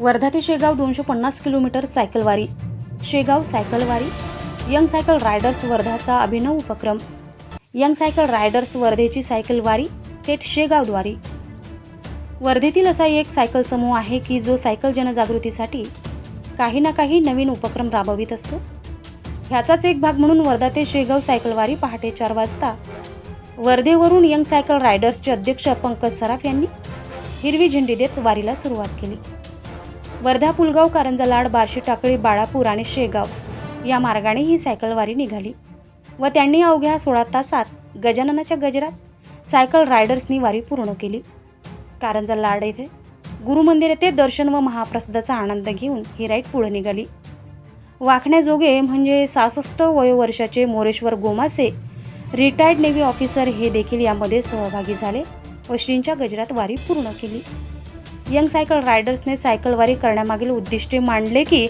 वर्धा ते शेगाव दोनशे पन्नास किलोमीटर सायकलवारी शेगाव सायकलवारी यंग सायकल रायडर्स वर्धाचा अभिनव उपक्रम. यंग सायकल रायडर्स वर्धेची सायकलवारी थेट शेगावद्वारी. वर्धेतील असा एक सायकल समूह आहे की जो सायकल जनजागृतीसाठी काही ना काही नवीन उपक्रम राबवित असतो. ह्याचाच एक भाग म्हणून वर्धा ते शेगाव सायकलवारी पहाटे चार वाजता वर्धेवरून यंग सायकल रायडर्सचे अध्यक्ष पंकज सराफ यांनी हिरवी झेंडी देत वारीला सुरुवात केली. वर्धा पुलगाव कारंजा लाड बार्शी टाकळी बाळापूर आणि शेगाव. या मार्गाने ही सायकलवारी निघाली. व त्यांनी अवघ्या सोळा तासात गजाननाच्या गजरात सायकल रायडर्सनी वारी पूर्ण केली. कारंजा लाड येथे गुरुमंदिर येथे दर्शन व महाप्रसादाचा आनंद घेऊन ही राईड पुढे निघाली. वाखण्याजोगे म्हणजे सहासष्ट वयोवर्षाचे Moreshwar Gomase retired navy officer हे देखील यामध्ये सहभागी झाले व श्रींच्या गजरात वारी पूर्ण केली. यंग सायकल रायडर्सने सायकलवारी करण्यामागील उद्दिष्टे मांडले की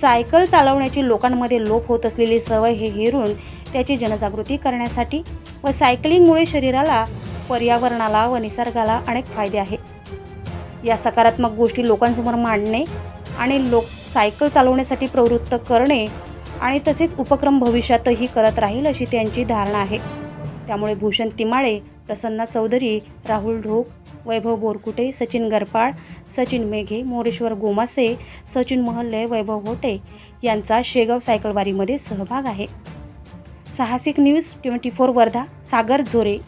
सायकल चालवण्याची लोकांमध्ये लोप होत असलेली सवय हे हिरून त्याची जनजागृती करण्यासाठी व सायकलिंगमुळे शरीराला पर्यावरणाला व निसर्गाला अनेक फायदे आहेत. या सकारात्मक गोष्टी लोकांसमोर मांडणे आणि लोक सायकल चालवण्यासाठी प्रवृत्त करणे आणि तसेच उपक्रम भविष्यातही करत राहील अशी त्यांची धारणा आहे. त्यामुळे भूषण तिमाळे प्रसन्ना चौधरी राहुल ढोक वैभव बोरकुटे सचिन गरपाळ सचिन मेघे मोरेश्वर गोमासे सचिन महल्ले वैभव होटे यांचा शेगाव सायकलवारीमध्ये सहभाग आहे. साहसिक news twenty four Wardha Sagar Zore.